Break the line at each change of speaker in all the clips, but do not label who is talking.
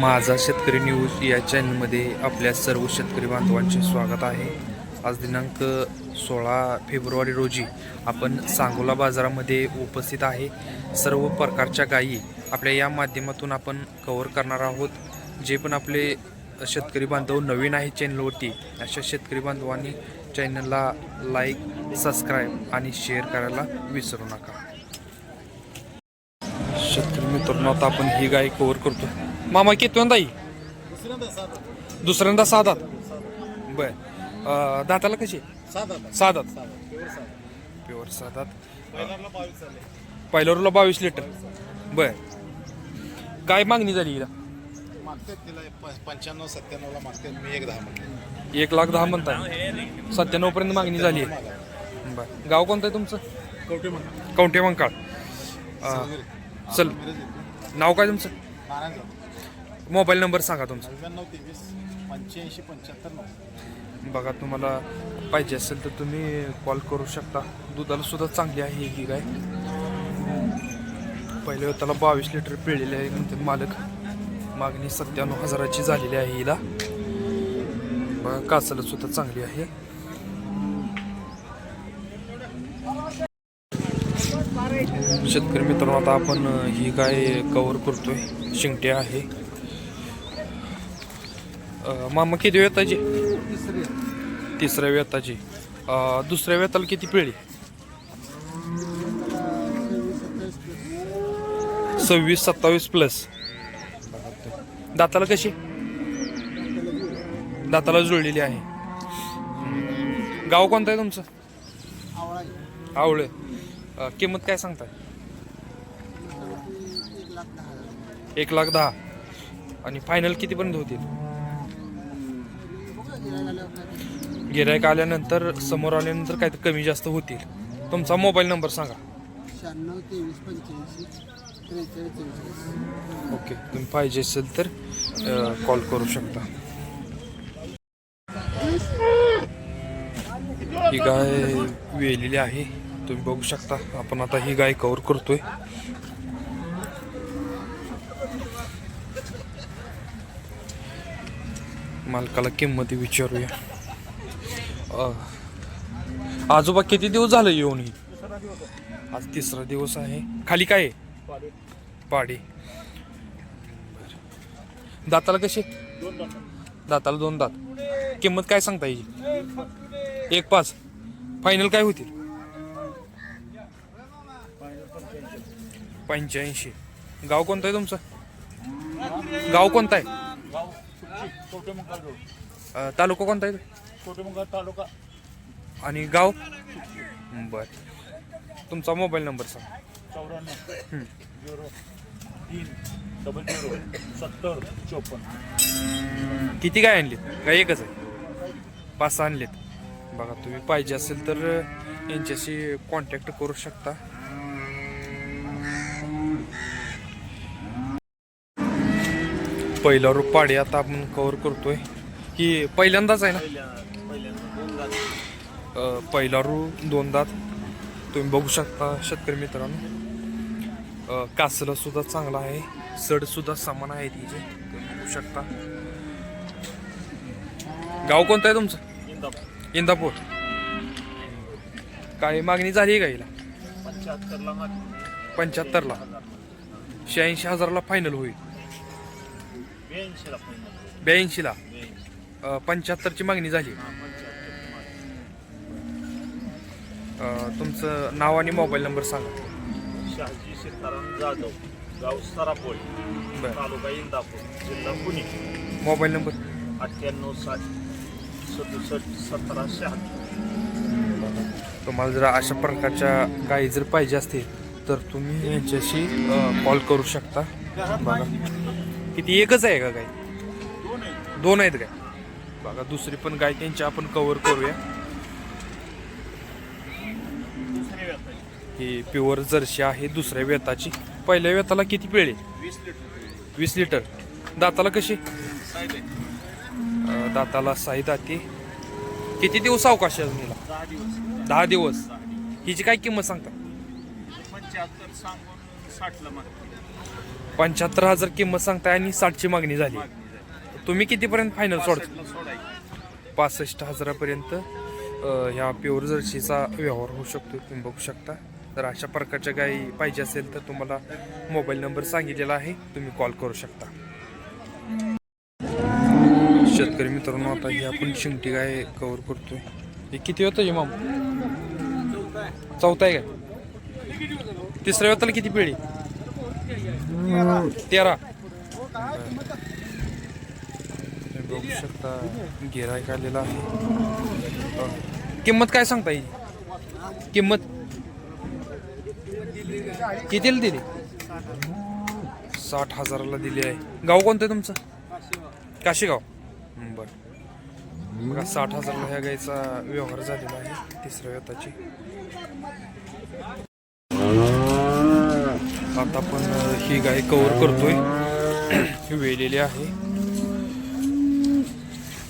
माझा शेतकरी न्यूज या चॅनलमध्ये आपल्या सर्व शेतकरी बांधवांचे स्वागत आहे. आज दिनांक सोळा फेब्रुवारी रोजी आपण सांगोला बाजारामध्ये उपस्थित आहे. सर्व प्रकारच्या गायी आपल्या या माध्यमातून आपण कवर करणार आहोत. जे पण आपले शेतकरी बांधव नवीन आहे चॅनलवरती अशा शेतकरी बांधवांनी चॅनलला लाईक सबस्क्राईब आणि शेअर करायला विसरू नका. शेतकरी मित्रांनो आता आपण ही गाय कवर करतो. मामा कितव्यांदा येईल दुसऱ्यांदा साधात बर. अं, दाताला कशी? साधात प्युअर साधात पहिल्या रोला बावीस लिटर. बर. काय मागणी झाली हिला?
पंच्याण्णव सत्त्याण्णवला मागतात. मी एक दहा म्हणते.
एक लाख दहा म्हणताय. सत्त्याण्णव पर्यंत मागणी झाली आहे. बर. गाव कोणतं आहे तुमचं?
कवटे म्हणतात
कवठे मंकाळ. अं, चल. नाव काय तुमचं?
नारायण
मोबाईल नंबर सांगा तुमचा.
नव्याण्णव तेवीस पंच्याऐंशी पंच्याहत्तर नऊ.
बघा तुम्हाला पाहिजे असेल तर तुम्ही कॉल करू शकता. दुधाला सुद्धा चांगली आहे ही गाय पहिले त्याला बावीस लिटर पिळलेले आहे म्हणते मालक मागणी सत्त्याण्णव हजाराची झालेली आहे हिला. बघा कासाला सुद्धा चांगली आहे. शेतकरी मित्रांनो आता आपण ही गाय कव्हर करतोय. शिंगटे आहे. मामा किती वेताची तिसऱ्या वेताची. दुसऱ्या वेताला किती पिढी? सव्वीस सत्तावीस प्लस दाताला कशी? दाताला जुळलेली आहे. गाव कोणतं आहे तुमचं? आवळे. किंमत काय सांगताय? एक लाख दहा. आणि फायनल कितीपर्यंत होतील? गिरायक आल्यानंतर समोर आल्यानंतर काय कमी जास्त होतील. तुमचा मोबाईल नंबर सांगा.
शहाण्णव तेवीस पंच्याऐंशी त्रेचाळीस
ओके तुम्ही पाहिजे असेल तर कॉल करू शकता. ही गाय वेलेली आहे. तुम्ही बघू शकता आपण आता ही गाय कव्हर करतोय. मालकाला किंमती विचारूया. आजोबा किती दिवस झालं येऊन ही? आज तिसरा दिवस आहे. खाली काय आहे? पाडी. दाताला कसे दाताला दोन दात. किंमत काय सांगता येईल एक पाच. फायनल काय होतील? पंच्याऐंशी. गाव कोणतं आहे तुमचं? गाव कोणतं आहे?
रोड
अं, तालुका कोणता आहे?
तालुका.
आणि गाव? बर. तुमचा मोबाईल नंबर सांग.
चौऱ्याण्णव. झिरो तीन डबल झिरो सत्तर चोपन्न.
किती गाय आणलीत? गाय एकच आहे. पाच सहा आणलीत. बघा तुम्ही पाहिजे असेल तर यांच्याशी कॉन्टॅक्ट करू शकता. पहिला पाडी आता आपण कव्हर करतोय. की पहिल्यांदाच आहे ना? पहिला रू दोन दात तुम्ही बघू शकता शेतकरी मित्रांनो. कासला सुद्धा चांगला आहे. सड सुद्धा समान आहे तिचे. तुम्ही बघू शकता. गाव कोणतं आहे तुमचं? इंदापूर. काय मागणी झाली आहे का हिला?
पंच्याहत्तरला
पंच्याहत्तरला. शहाऐंशी हजाराला फायनल होईल.
ब्याऐंशीला
अं, पंच्याहत्तरची मागणी झाली. तुमचं नाव आणि मोबाईल नंबर सांगा.
शहाजी सीताराम जाधव गाव सरापोळ
बरं.
तालुका इंदापूर जिल्हा पुणे.
Mobile number?
अठ्ठ्याण्णव साठ सदुसष्ट सतरा शहात्तर
तुम्हाला जर अशा प्रकारच्या गायी जर पाहिजे असतील तर तुम्ही यांच्याशी कॉल करू शकता. बघा. किती एकच आहे का गाय
दोन आहे
दोन आहेत काय? बघा दुसरी पण गाय त्यांची आपण कव्हर करूया. ही प्युअर जर्सी आहे दुसऱ्या वेताची पहिल्या वेताला किती पिळे?
वीस लिटर
वीस लिटर. दाताला कशी? दाताला साई दाती. किती दिवस अवकाश अजून
दहा दिवस.
हिची काय किंमत सांगता?
पंच्याहत्तर
हजार किंमत सांगताय आणि साठची मागणी झाली. तुम्ही कितीपर्यंत फायनल सोडता पासष्ट हजारापर्यंत ह्या प्युअर जर्सीचा व्यवहार होऊ शकतो तुम्ही बघू शकता. तर अशा प्रकारच्या गायी पाहिजे असेल तर तुम्हाला मोबाईल नंबर सांगितलेला आहे तुम्ही कॉल करू शकता. शेतकरी मित्रांनो आता ही आपण शिंगटी गाय कवर करतोय. हे किती होतं जे चौथा आहे का तिसऱ्या वेताला किती पिढी तेरा. बघू शकता गिरायक आलेला आहे. किंमत काय सांगता येईल? किंमत? कितीला दिली साठ हजाराला दिली आहे. गाव कोणतं तुमचं? काशीगाव. बरं. बघा साठ हजारला ह्या गायचा व्यवहार झालेला आहे तिसऱ्या व्यताची. आता आपण ही गाय कव्हर करतोय. ही वेलेली आहे.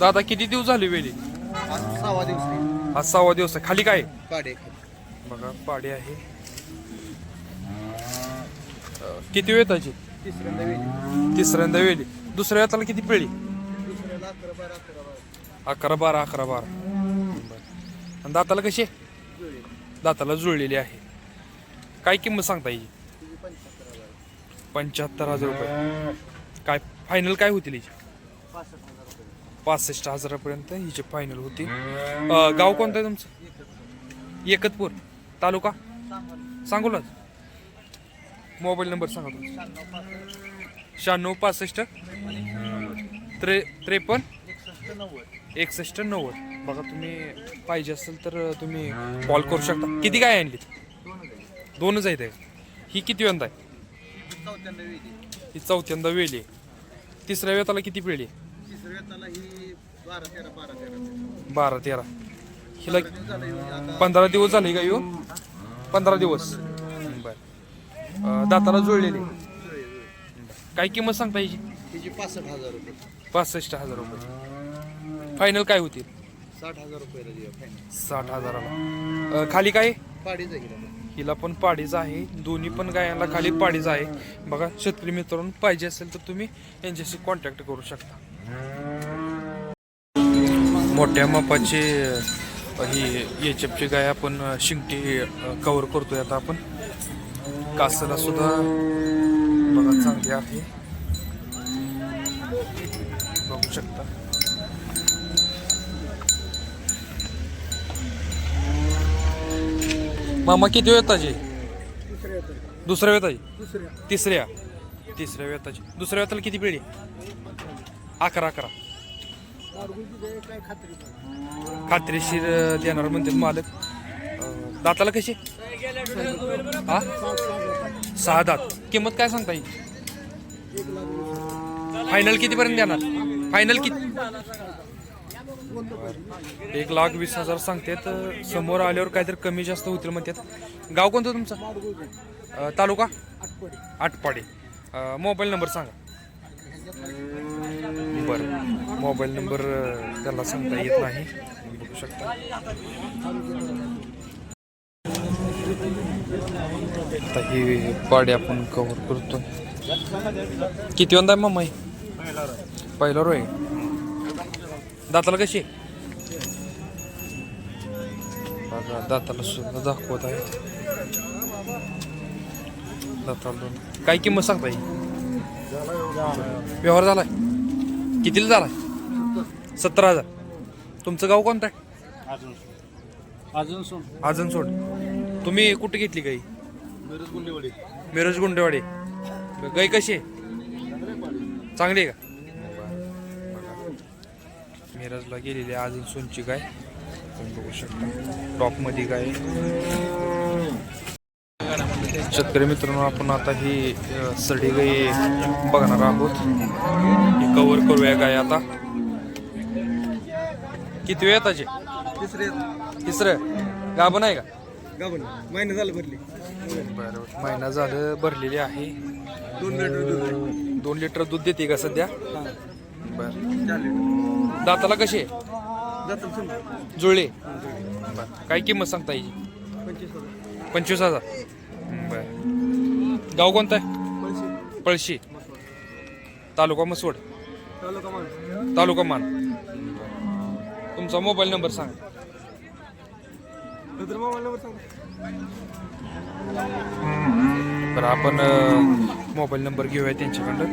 दादा किती दिवस झाले वेली?
आज सहावा दिवस.
आज सहावा दिवस आहे. खाली काय?
पाडे.
बघा पाडी आहे. किती वेळ त्याची
तिसऱ्यांदा वेली.
तिसऱ्यांदा वेली. दुसऱ्या वेताला किती पिळी
अकरा बारा अकरा बारा.
आणि दाताला कशी दाताला जुळलेली आहे. काय किंमत सांगता येईल
पंच्याहत्तर हजार
रुपये. काय फायनल काय होतील हिची
पासष्ट
हजारापर्यंत हिचे फायनल होती गाव कोणतं आहे तुमचं? एकतपूर तालुका? सांगोलाच. मोबाईल नंबर सांगा तुमचा. शहाण्णव पासष्ट त्रे त्रेपन्न
एकसष्ट नव्वद.
बघा तुम्ही पाहिजे असेल तर तुम्ही कॉल करू शकता. किती काय आणली दोनच आहेत. ही किती वेंदा आहे?
चौथ्यांदा वेली.
ही चौथ्यांदा वेली. आहे. तिसऱ्या वेताला किती पिळली?
तिसऱ्या त्याला ही बारा तेरा बारा तेरा.
बारा तेरा. हिला
दिवस झाले आता
पंधरा दिवस झाले का येऊन पंधरा दिवस. बर. अं, दाताला जुळलेली. काय किंमत सांगता याची?
तिची पासष्ट हजार रुपये.
पासष्ट हजार रुपये. फायनल काय होतील
साठ हजार फायनल
साठ हजाराला. अं, खाली काय?
पाडीच आहे हिला.
पण पाडीज आहे. दोन्ही पण गायांना खाली पाडीज आहे. बघा शेतकरी मित्रांनो पाहिजे असेल तर तुम्ही यांच्याशी कॉन्टॅक्ट करू शकता. मोठ्या मापाची अ, ही एचएफची गाय आपण शिंगटी कवर करतोय आता आपण. कासला सुद्धा बघा चांगली आहे. मामा किती वेळ ताजी
दुसऱ्या
वेताची तिसऱ्या? तिसऱ्या वेताची दुसऱ्या वेताला किती पिढी? अकरा अकरा. खात्रीशीर देणार म्हणते मालक. दाताला कशी? हा? सहा दात. किंमत काय सांगता येईल. फायनल कितीपर्यंत देणार? फायनल किती एक लाख वीस हजार सांगतात समोर आल्यावर काहीतरी कमी जास्त होतील म्हणतात. गाव कोणतं तुमचं? तालुका?
आठपडी
आटपाडी मोबाईल नंबर सांगा. बरं मोबाईल नंबर त्याला सांगता येत नाही. तुम्ही बघू शकता. आता ही पाडी आपण कव्हर करतो किती वंदा आहे मामा? ही पहिला रोय. दाताला कशी? आहे? बघा दाताला सुद्धा दाखवत आहे. दाताला. दोन काय किंमत सांगता येईल व्यवहार झालाय? कितीला झालाय? सत्तर हजार. तुमचं गाव कोणतं? आहे
अजून अजून सोड.
आजन सोड. तुम्ही कुठे घेतली गाई?
मिरज गुंडेवाडी.
मिरज गुंडेवाडी. गाई कशी आहे? चांगली आहे का? मिरजला गेलेली आहे. अजून सोनची गाय. तुम्ही बघू शकता. टॉपमध्ये गाय. शेतकरी मित्रांनो आपण आता ही सडी गाई बघणार आहोत. ही कव्हर करूया गाय आता. किती वेळ ताजे
तिसरे
तिसरं? गाभण आहे का?
गाभण. महिने झालं भरली.
बरं महिना झालं भरलेली आहे.
दोन लिटर दूध.
दोन लिटर दूध देते का सध्या. बर. दाताला कशी आहे
जातं
जुळले. काय किंमत सांगता येईल
पंचवीस हजार.
पंचवीस हजार बर. गाव कोणतं? आहे
पैसे
पळशी. तालुका मसवड
तालुका मान.
तालुका मान तुमचा मोबाईल नंबर सांगा.
रुद्र मोबाईल नंबर सांग.
तर आपण मोबाईल नंबर घेऊया त्यांच्याकडं